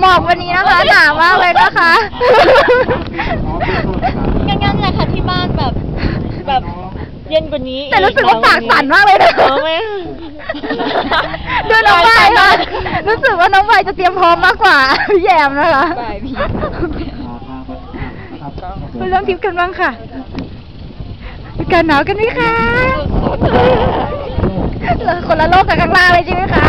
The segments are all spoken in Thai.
หมอกวันนี้นะคะหนาวมากเลยนะคะงั้นๆแหละค่ะที่บ้านแบบแบบเย็นกว่านี้แต่รู้สึกว่าปากสั่นมากเลยนะเออไม่ดูน้องใบค่ะรู้สึกว่าน้องใบจะเตรียมพร้อมมากกว่าพี่แยมนะคะใบพี่ไปเริ่มทริปกันบ้างค่ะอากาศหนาวกันไหมคะเราคนละโลกกับข้างล่างเลยใช่ไหมคะ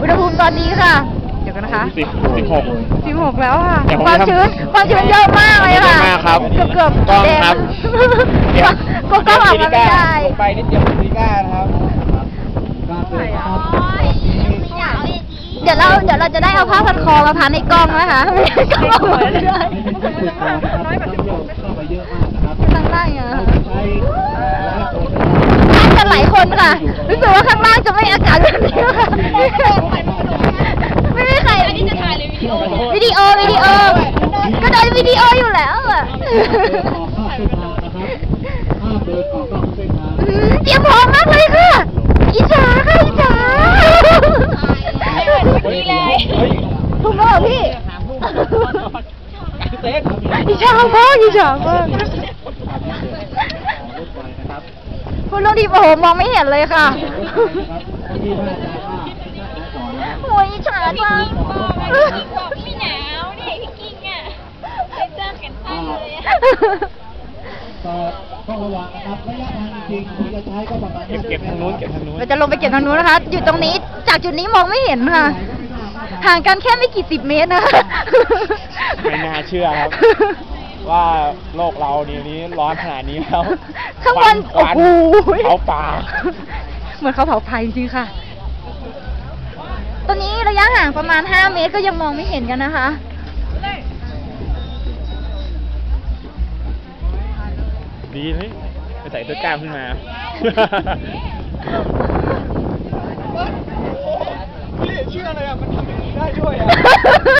อุณหภูมิตอนนี้ค่ะเดี๋ยว กันนะคะสิบสิบหก สิบหกแล้วค่ะ เดี๋ยวผมความจะทำชื้นความชื้นเยอะมากเลยค่ะ เยอะมากครับเกือบเกือบกล้องแดงครับเดี๋ยวก็กล้องออกมาไม่ได้ไปนิดเดียวซีก้านะครับเดี๋ยวเราเดี๋ยวเราจะได้เอาผ้าพันคอมาพันในกล้องนะคะไม่ได้กล้องออกมาไม่ได้ข้างล่างอะน่าจะหลายคนค่ะ รู้สึกว่าข้างล่างจะไม่อากาศแบบนี้ค่ะไม่มีใครอันนี้จะถ่ายเลย วิดีโอวิดีโอ ก็ได้วิดีโออยู่แล้วอะเตรียมพร้อมมากเลยค่ะอิจฉาค่ะอิจฉาไม่เหมือนเมื่อกี้เลยถูกแล้วเหรอพี่อิจฉามากอิจฉามากคุณลงดีโอ้โหมองไม่เห็นเลยค่ะโอ้ยอิจฉาจัง บอกไม่หนาวนี่พี่กิ้งอะไปเจอกัน ตั้งเลยอะต้องระวังนะครับระยะทางจริงๆที่จะใช้ก็ประมาณเก็บเก็บทางนู้นเก็บทางนู้นเราจะลงไปเก็บทางนู้นนะคะ อยู่ตรงนี้ จากจุดนี้มองไม่เห็นค่ะ ห่างกันแค่ไม่กี่สิบเมตรนะคะไม่น่าเชื่อครับ ว่าโลกเราเดี๋ยวนี้ร้อนขนาดนี้แล้วข้างบนควันโอ้โหเผาป่า เหมือนเขาเผาไฟจริงๆค่ะ ตอนนี้ระยะห่างประมาณ 5 เมตรก็ยังมองไม่เห็นกันนะคะ ดีเลยไปใส่เสื้อกล้ามขึ้นมา